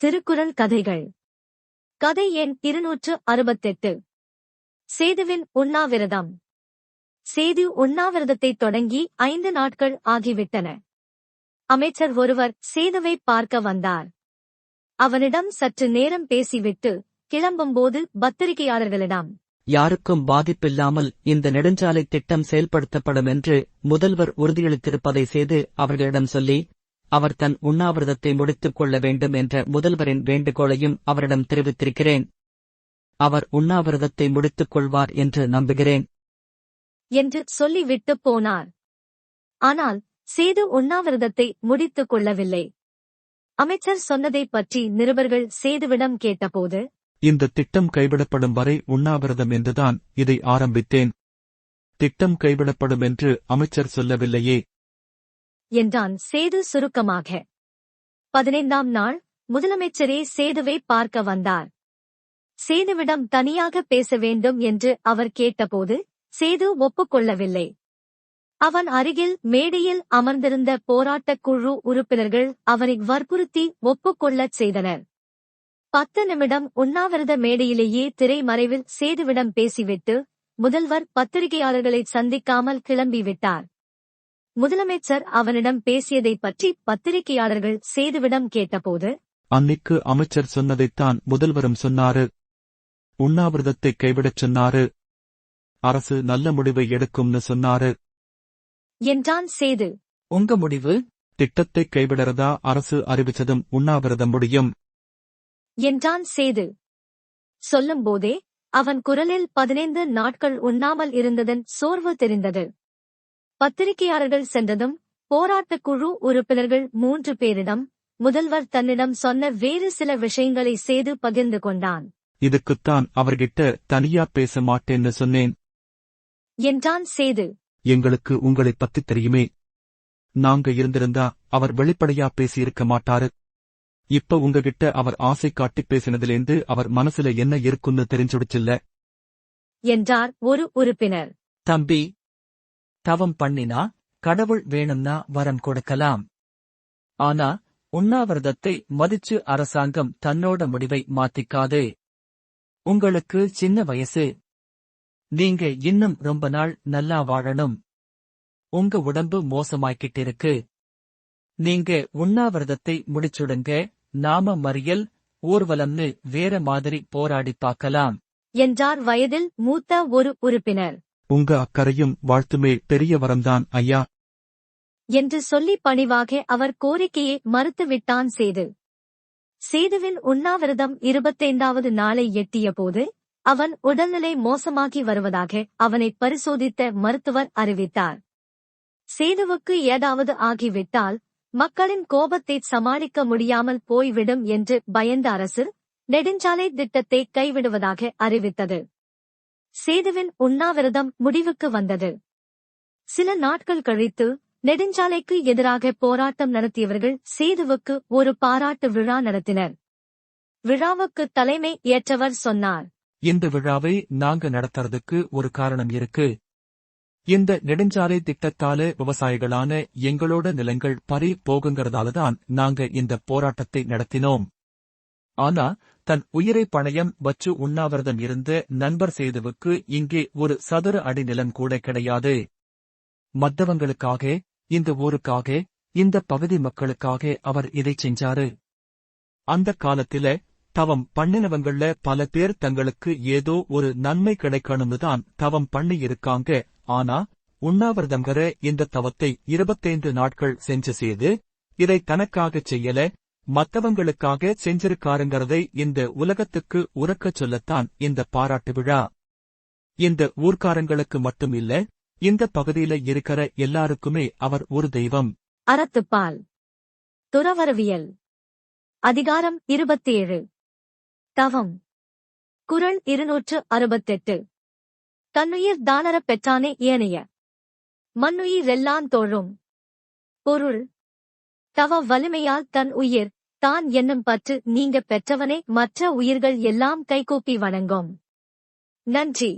திருக்குறள் கதைகள். கதை எண் இருநூற்று அறுபத்தெட்டு. சேதுவின் உண்ணாவிரதம். சேது உண்ணாவிரதத்தை தொடங்கி ஐந்து நாட்கள் ஆகிவிட்டன. அமைச்சர் ஒருவர் சேதுவை பார்க்க வந்தார். அவனிடம் சற்று நேரம் பேசிவிட்டு கிளம்பும்போது பத்திரிகையாளர்களிடம் யாருக்கும் பாதிப்பில்லாமல் இந்த நெடுஞ்சாலை திட்டம் செயல்படுத்தப்படும் என்று முதல்வர் உறுதியளித்திருப்பதை செய்து அவர்களிடம் சொல்லி அவர் தன் உண்ணாவிரதத்தை முடித்துக் கொள்ள வேண்டும் என்ற முதல்வரின் வேண்டுகோளையும் அவரிடம் தெரிவித்திருக்கிறேன். அவர் உண்ணாவிரதத்தை முடித்துக் கொள்வார் என்று நம்புகிறேன். என்று சொல்லிவிட்டு போனார். ஆனால் சேது உண்ணாவிரதத்தை முடித்துக் கொள்ளவில்லை. அமைச்சர் சொன்னதைப் பற்றி நிருபர்கள் சேதுவிடம் கேட்டபோது இந்த திட்டம் கைவிடப்படும் வரை உண்ணாவிரதம் என்றுதான் இதை ஆரம்பித்தேன். திட்டம் கைவிடப்படும் என்று அமைச்சர் சொல்லவில்லையே. என்றான் சேது சுருக்கமாக. பதினைந்தாம் நாள் முதலமைச்சரே சேதுவை பார்க்க வந்தார். சேதுவிடம் தனியாக பேச வேண்டும் என்று அவர் கேட்டபோது சேது ஒப்புக்கொள்ளவில்லை. அவன் அருகில் மேடையில் அமர்ந்திருந்த போராட்டக் குழு உறுப்பினர்கள் அவனை வற்புறுத்தி ஒப்புக்கொள்ளச் செய்தனர். பத்து நிமிடம் உண்ணாவிரத மேடையிலேயே திரைமறைவில் சேதுவிடம் பேசிவிட்டு முதல்வர் பத்திரிகையாளர்களை சந்திக்காமல் கிளம்பிவிட்டார். முதலமைச்சர் அவனிடம் பேசியதைப் பற்றி பத்திரிகையாளர்கள் சேதுவிடம் கேட்டபோது அன்னைக்கு அமைச்சர் சொன்னதைத்தான் முதல்வரும் சொன்னாரு. உண்ணாவிரதத்தை கைவிடச் சொன்னாரு. அரசு நல்ல முடிவை எடுக்கும்னு சொன்னாரு. என்றான் சேது. உங்க முடிவு? திட்டத்தை கைவிடறதா அரசு அறிவிச்சதும் உண்ணாவிரதம் முடியும். என்றான் சேது. சொல்லும்போதே அவன் குரலில் பதினைந்து நாட்கள் உண்ணாமல் இருந்ததன் சோர்வு தெரிந்தது. பத்திரிகையாளர்கள் சென்றதும் போராட்டக் குழு உறுப்பினர்கள் மூன்று பேரிடம் முதல்வர் தன்னிடம் சொன்ன வேறு சில விஷயங்களை சேது பகிர்ந்து கொண்டான். இதுக்குத்தான் அவர்கிட்ட தனியா பேச மாட்டேன்னு சொன்னேன். என்றான் சேது. எங்களுக்கு உங்களைப் பத்தி தெரியுமே. நாங்க இருந்திருந்தா அவர் வெளிப்படையா பேசியிருக்க மாட்டாரு. இப்ப உங்ககிட்ட அவர் ஆசை காட்டி பேசினதிலேந்து அவர் மனசுல என்ன இருக்குன்னு தெரிஞ்சுடுச்சில்ல? என்றார் ஒரு உறுப்பினர். தம்பி தவம் பண்ணினா கடவுள் வேணும்னா வரம் கொடுக்கலாம். ஆனா உண்ணாவிரதத்தை மதிச்சு அரசாங்கம் தன்னோட முடிவை மாத்திக்காது. உங்களுக்கு சின்ன வயசு. நீங்க இன்னும் ரொம்ப நாள் நல்லா வாழணும். உங்க உடம்பு மோசமாய்க்கிட்டு இருக்கு நீங்க உண்ணாவிரதத்தை முடிச்சுடுங்க நாம மறியல் ஊர்வலம்னு வேற மாதிரி போராடி பார்க்கலாம். என்றார் வயதில் மூத்த ஒரு உறுப்பினர். உங்க அக்கறையும் வாழ்த்துமே பெரிய வரம்தான் ஐயா. என்று சொல்லி பணிவாக அவர் கோரிக்கையை மறுத்துவிட்டான் சேது. சேதுவின் உண்ணாவிரதம் இருபத்தைந்தாவது நாளை எட்டியபோது அவன் உடல்நிலை மோசமாகி வருவதாக அவனை பரிசோதித்த மருத்துவர் அறிவித்தார். சேதுவுக்கு ஏதாவது ஆகிவிட்டால் மக்களின் கோபத்தை சமாளிக்க முடியாமல் போய்விடும் என்று பயந்த அரசு நெடுஞ்சாலை திட்டத்தை கைவிடுவதாக அறிவித்தது. சேதுவின் உண்ணாவிரதம் முடிவுக்கு வந்தது. சில நாட்கள் கழித்து நெடுஞ்சாலைக்கு எதிராக போராட்டம் நடத்தியவர்கள் சேதுவுக்கு ஒரு பாராட்டு விழா நடத்தினர். விழாவுக்கு தலைமை ஏற்றவர் சொன்னார். இந்த விழாவை நாங்க நடத்துறதுக்கு ஒரு காரணம் இருக்கு. இந்த நெடுஞ்சாலை திட்டத்தால விவசாயிகளான எங்களோட நிலங்கள் பறி போகுங்கிறதாலதான் நாங்க இந்த போராட்டத்தை நடத்தினோம். ஆனா தன் உயிரை பணயம் வச்சு உண்ணாவிரதம் இருந்த நண்பர் சேதுவுக்கு இங்கே ஒரு சதுர அடி நிலம் கூட கிடையாது. மத்தவங்களுக்காக இந்த ஊருக்காக இந்த பகுதி மக்களுக்காக அவர் இதை செஞ்சாரு. அந்த காலத்தில தவம் பண்ணினவங்கள பல பேர் தங்களுக்கு ஏதோ ஒரு நன்மை கிடைக்கணும்னு தான் தவம் பண்ணி இருக்காங்க ஆனா உண்ணாவிரதம்ங்கிற இந்த தவத்தை இருபத்தைந்து நாட்கள் செஞ்சு செய்து இதை தனக்காகச் செய்யல மத்தவங்களுக்காக செஞ்சிருக்காருங்கிறதை இந்த உலகத்துக்கு உறக்கச் சொல்லத்தான் இந்த பாராட்டு விழா. இந்த ஊர்க்காரங்களுக்கு மட்டும் இல்ல இந்த பகுதியில இருக்கிற எல்லாருக்குமே அவர் ஒரு தெய்வம். அறத்துப்பால். துறவரவியல் அதிகாரம் இருபத்தேழு. தவம். குறள் இருநூற்று அறுபத்தெட்டு. தன்னுயிர் தானரப் பெற்றானே ஏனைய. மண்ணுயிரெல்லான் தோழும். பொருள். தவ வலிமையால் தன் உயிர் தான் என்னும் பற்று நீங்க பெற்றவனே மற்ற உயிர்கள் எல்லாம் கைகூப்பி வணங்கும். நன்றி.